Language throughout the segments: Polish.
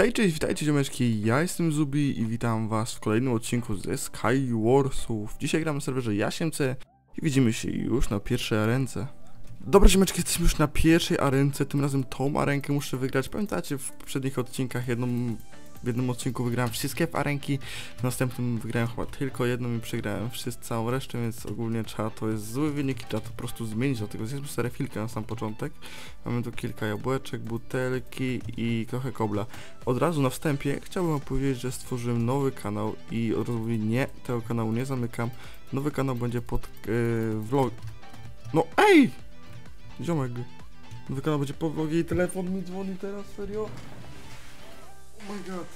Hej, cześć, witajcie ziomeczki, ja jestem Zubi i witam was w kolejnym odcinku ze Skywarsów. Dzisiaj gramy na serwerze Jasiemce i widzimy się już na pierwszej arence. Dobra ziomeczki, jesteśmy już na pierwszej arence, tym razem tą arenkę muszę wygrać. Pamiętacie, w poprzednich odcinkach jedną, w jednym odcinku wygrałem wszystkie w arenki, w następnym wygrałem chyba tylko jedną i przegrałem wszystko, całą resztę, więc ogólnie trzeba, to jest zły wynik i trzeba to po prostu zmienić, dlatego zjedzmy sobie refilkę na sam początek. Mamy tu kilka jabłeczek, butelki i trochę kobla. Od razu na wstępie chciałbym opowiedzieć, że stworzyłem nowy kanał i od razu mówię, nie, tego kanału nie zamykam. Nowy kanał będzie pod yy, vlog... No ej! Ziomek. Nowy kanał będzie po vlogie i telefon mi dzwoni teraz, serio? My god.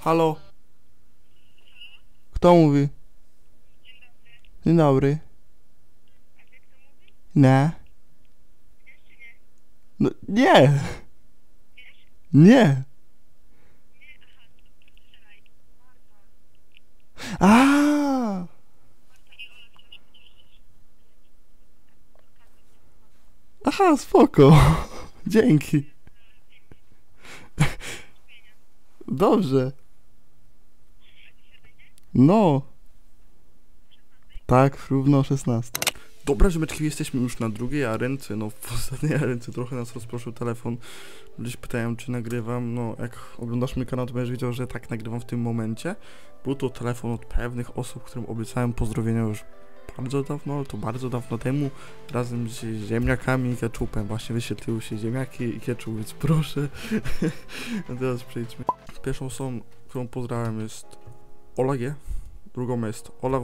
Halo? Kto mówi? Dzień dobry. Nie. No nie! Nie! A! Aha, spoko. Dzięki. Dobrze. No. Tak, równo 16. Dobra, żebeczki, jesteśmy już na drugiej arence, no w ostatniej arence trochę nas rozproszył telefon. Ludzie pytają, czy nagrywam, no jak oglądasz mój kanał, to będziesz wiedział, że tak nagrywam w tym momencie. Był to telefon od pewnych osób, którym obiecałem pozdrowienia już bardzo dawno, to bardzo dawno temu, razem z ziemniakami i ketchupem. Właśnie wyświetliły się ziemniaki i ketchup, więc proszę. Teraz przejdźmy. Pierwszą osobą, którą pozdrawiam jest Ola drugą jest Ola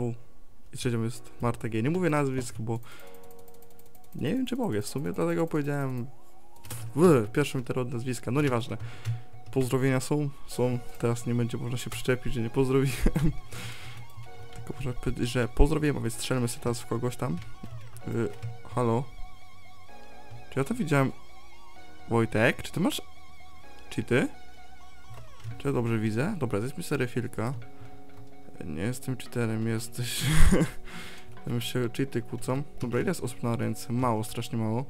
i trzecią jest Marta G. Nie mówię nazwisk, bo nie wiem czy mogę w sumie, dlatego powiedziałem w pierwszym literę nazwiska, no nieważne. Pozdrowienia są, są, teraz nie będzie można się przyczepić, że nie pozdrowiłem. Że pozdrowiłem, a więc strzelmy się teraz w kogoś tam. Halo? Czy ja to widziałem? Wojtek, czy ty masz... Czy ty? Czy ja dobrze widzę? Dobra, to jest mi seria chwilka. Nie jestem cheaterem, jesteś... Tam się cheaty kłócą. Dobra, ile jest osób na ręce? Mało, strasznie mało.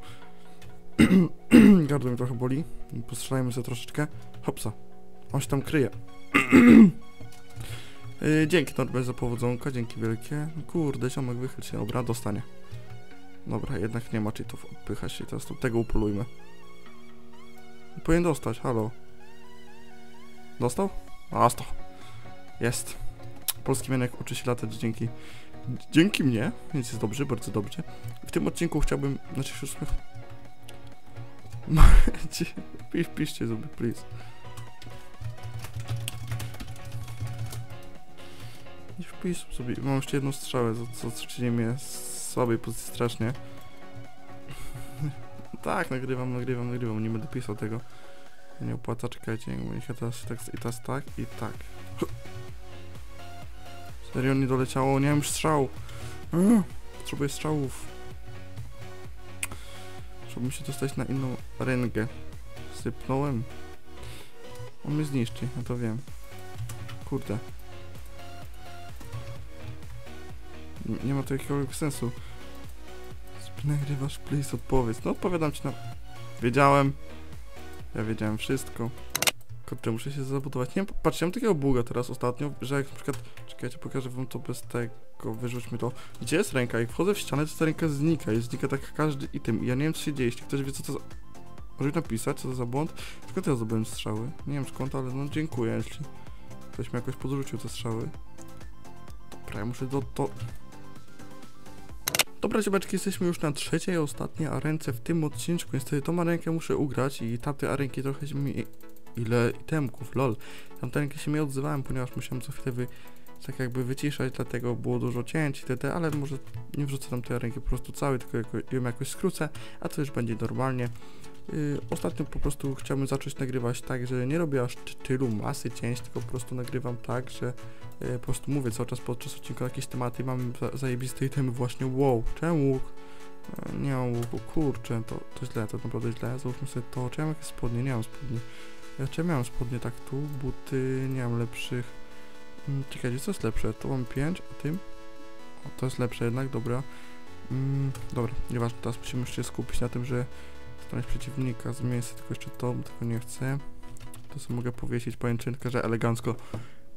Gardło mi trochę boli. Postrzelajmy sobie troszeczkę. Hopsa. On się tam kryje. Yy, dzięki Norbert za powodzonka, dzięki wielkie. Kurde, ziomek wychyl się. Dobra, dostanie. Dobra, jednak nie ma cheatów. Odpycha się teraz to tego upolujmy. Powinien dostać, halo. Dostał? Dostał. Jest. Polski mianek uczy się latać dzięki... Dzięki mnie, więc jest dobrze, bardzo dobrze. W tym odcinku chciałbym... Znaczy, już... Pisz, piszcie sobie, please. Sobie. Mam jeszcze jedną strzałę, co, co czyni mnie z słabej pozycji strasznie. tak, nagrywam, nagrywam, nagrywam. Nie będę pisał tego. Nie opłaca, czekajcie, niech teraz tak, i teraz tak, i tak. Serio nie doleciało, nie mam już strzał. Ugh, Potrzebuję strzałów. Żeby się dostać na inną rękę. Sypnąłem. On mnie zniszczy, ja to wiem. Kurde. Nie, ma to jakiegoś sensu. Nagrywasz, please, odpowiedz. No odpowiadam ci na... Wiedziałem. Ja wiedziałem wszystko. Kurczę, muszę się zabudować. Nie wiem, patrzcie, mam takiego buga teraz ostatnio, że jak na przykład... Czekajcie, pokażę wam to bez tego, wyrzućmy to. Gdzie jest ręka? Jak wchodzę w ścianę, to ta ręka znika. I znika tak każdy item. I ja nie wiem, co się dzieje. Jeśli ktoś wie, co to za... Może napisać, co to za błąd? Skąd ja zdobyłem strzały? Nie wiem skąd, ale no dziękuję, jeśli ktoś mi jakoś podrzucił te strzały. Dobra, ja muszę do... to... Dobra, ziomeczki, jesteśmy już na trzeciej, ostatniej arence w tym odcinku. Niestety tą arenkę muszę ugrać i tamte arenki trochę się mi... Ile itemków, lol. Tamte arenki się nie odzywałem, ponieważ musiałem co chwilę wy... tak jakby wyciszać, dlatego było dużo cięć itd., ale może nie wrzucę tam tej arenki po prostu całej, tylko ją jakoś skrócę, a to już będzie normalnie. Yy, ostatnio po prostu chciałbym zacząć nagrywać tak, że nie robię aż tylu masy cięć, tylko po prostu nagrywam tak, że yy, po prostu mówię cały czas podczas odcinka jakieś tematy i mam za, zajebiste itemy właśnie, wow, czemu łuk? Yy, nie mam łuku, kurczę, to, to źle, to naprawdę źle, załóżmy sobie to, czy ja mam jakieś spodnie? Nie mam spodni. Ja czy miałem spodnie tak tu, buty, nie mam lepszych. Mm, czekajcie, co jest lepsze? To mam 5, a tym? O, to jest lepsze jednak, dobra. Mm, dobra, nieważne, teraz musimy się skupić na tym, że Znaleźć przeciwnika, zmienię sobie tylko jeszcze bo tego nie chcę. To sobie mogę powiesić pajęczynkę, że elegancko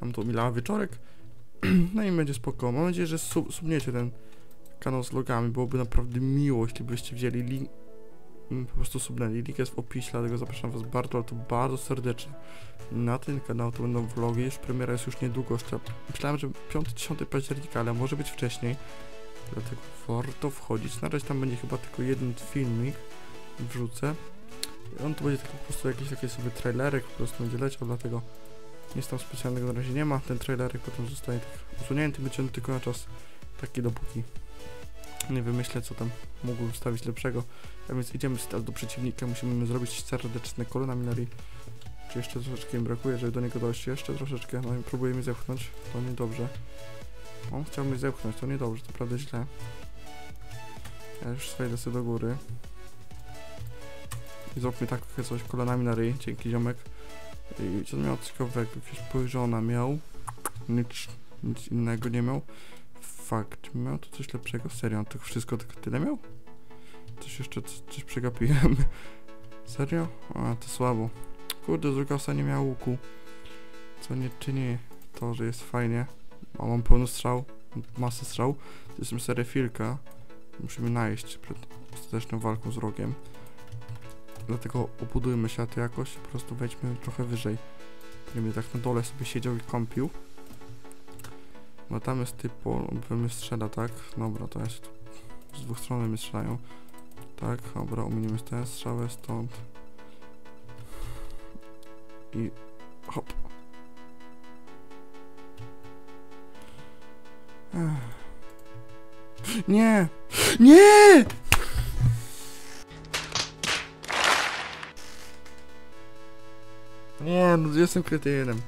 nam to milała wieczorek. no i będzie spoko. Mam nadzieję, że sub subniecie ten kanał z logami. Byłoby naprawdę miło, jeśli byście wzięli link. mm, Po prostu subnęli. Link jest w opisie, dlatego zapraszam was bardzo, ale to bardzo serdecznie. Na ten kanał to będą vlogi, już premiera jest już niedługo. Jeszcze myślałem, że 5-10 października, ale może być wcześniej. Dlatego warto wchodzić. Na razie tam będzie chyba tylko jeden filmik. Wrzucę. On to będzie tylko po prostu jakiś taki sobie trailerek, po prostu będzie leciał, dlatego nic tam specjalnego na razie nie ma. Ten trailerek potem zostaje tak usunięty, on tylko na czas taki dopóki nie wymyślę co tam mógłbym wstawić lepszego. A więc idziemy teraz do przeciwnika, musimy zrobić serdeczne kolana Minari. Czy jeszcze troszeczkę im brakuje, żeby do niego dojść? Jeszcze troszeczkę, no i próbuje mnie zepchnąć, to niedobrze. On chciał mnie zepchnąć, to niedobrze, to naprawdę źle. Ja już swejdę sobie do góry. I zróbmy tak coś kolanami na ryj, dzięki ziomek. I co miał ciekawego? Jakieś spojrzona miał. Nic, nic innego nie miał. Fakt, miał tu coś lepszego? Serio, on to wszystko tylko tyle miał? Coś jeszcze, c- coś przegapiłem. Serio? A, to słabo. Kurde, Zugasa nie miał łuku. Co nie czyni to, że jest fajnie. A mam pełno strzał, masę strzał. To jest seria Filka. Musimy najeść przed ostateczną walką z rogiem. Dlatego obudujmy się, a to jakoś po prostu wejdźmy trochę wyżej. Nie będę tak na dole sobie siedział i kąpił. Tam jest typu, mnie strzela, tak? Dobra, to jest z dwóch stron mnie strzelają. Tak, dobra, uminiemy tę strzałę stąd. I hop. Ech. Nie! Nie! Nie, no jestem kretynem.